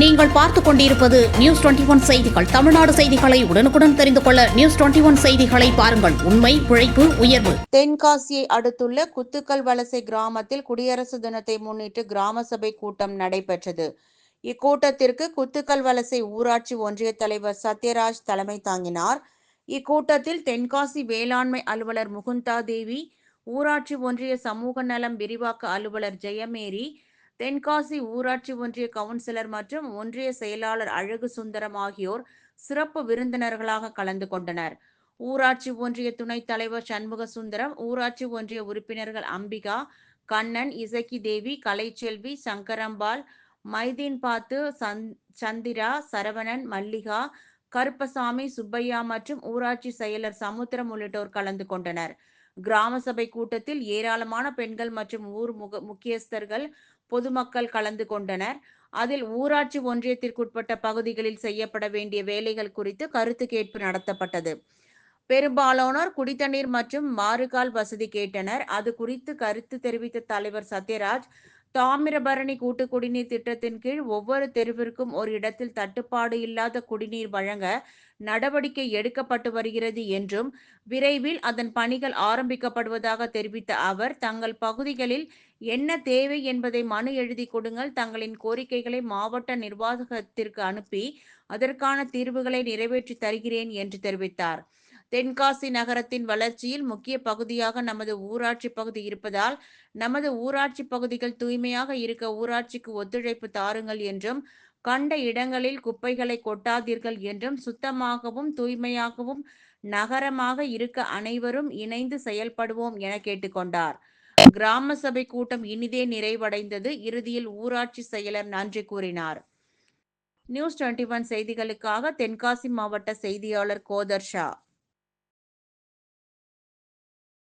நீங்கள் பார்த்துக் கொண்டிருப்பது நியூஸ் டுவெண்டி ஒன் செய்திகள். தமிழ்நாடு செய்திகளை உடனுக்குடன் தெரிந்து கொள்ள நியூஸ் டுவெண்டி ஒன் செய்திகளை பாருங்கள். உண்மை உழைப்பு உயர்வு. தென்காசியை அடுத்துள்ள குத்துக்கல் வலசை கிராமத்தில் குடியரசு தினத்தை முன்னிட்டு கிராம சபை கூட்டம் நடைபெற்றது. இக்கூட்டத்திற்கு குத்துக்கல் வலசை ஊராட்சி ஒன்றிய தலைவர் சத்யராஜ் தலைமை தாங்கினார். இக்கூட்டத்தில் தென்காசி வேளாண்மை அலுவலர் முகுந்தா தேவி ஊராட்சி ஒன்றிய சமூக நலம் விரிவாக்க அலுவலர் ஜெயமேரி தென்காசி ஊராட்சி ஒன்றிய கவுன்சிலர் மற்றும் ஒன்றிய செயலாளர் அழகு சுந்தரம் ஆகியோர் சிறப்பு விருந்தினர்களாக கலந்து கொண்டனர். ஊராட்சி ஒன்றிய துணைத் தலைவர் சண்முக சுந்தரம் ஊராட்சி ஒன்றிய உறுப்பினர்கள் அம்பிகா கண்ணன் இசக்கி தேவி கலைச்செல்வி சங்கரம்பாள் மைதீன் பாத்து சந்திரா சரவணன் மல்லிகா கருப்பசாமி சுப்பையா மற்றும் ஊராட்சி செயலர் சமுத்திரம் உள்ளிட்டோர் கலந்து கொண்டனர். கிராம சபை கூட்டத்தில் ஏராளமான பெண்கள் மற்றும் ஊர் முக முக்கியஸ்தர்கள் பொதுமக்கள் கலந்து கொண்டனர். அதில் ஊராட்சி ஒன்றியத்திற்குட்பட்ட பகுதிகளில் செய்யப்பட வேண்டிய வேலைகள் குறித்து கருத்து கேட்பு நடத்தப்பட்டது. பெரும்பாலானோர் குடித்தண்ணீர் மற்றும் மாறுகால் வசதி கேட்டனர். அது குறித்து கருத்து தெரிவித்த தலைவர் சத்யராஜ் தாமிரபரணி கூட்டு குடிநீர் திட்டத்தின் கீழ் ஒவ்வொரு தெருவிற்கும் ஒரு இடத்தில் தட்டுப்பாடு இல்லாத குடிநீர் வழங்க நடவடிக்கை எடுக்கப்பட்டு வருகிறது என்றும் விரைவில் அதன் பணிகள் ஆரம்பிக்கப்படுவதாக தெரிவித்த அவர் தங்கள் பகுதிகளில் என்ன தேவை என்பதை மனு எழுதி கொடுங்கள் தங்களின் கோரிக்கைகளை மாவட்ட நிர்வாகத்திற்கு அனுப்பி அதற்கான தீர்வுகளை நிறைவேற்றி தருகிறேன் என்று தெரிவித்தார். தென்காசி நகரத்தின் வளர்ச்சியில் முக்கிய பகுதியாக நமது ஊராட்சி பகுதி இருப்பதால் நமது ஊராட்சி பகுதிகள் தூய்மையாக இருக்க ஊராட்சிக்கு ஒத்துழைப்பு தாருங்கள் என்றும் கண்ட இடங்களில் குப்பைகளை கொட்டாதீர்கள் என்றும் சுத்தமாகவும் தூய்மையாகவும் நகரமாக இருக்க அனைவரும் இணைந்து செயல்படுவோம் என கேட்டுக்கொண்டார். கிராம சபை கூட்டம் இனிதே நிறைவடைந்தது. இறுதியில் ஊராட்சி செயலர் நன்றி கூறினார். நியூஸ் டுவெண்ட்டி ஒன் செய்திகளுக்காக தென்காசி மாவட்ட செய்தியாளர் கோதர்ஷா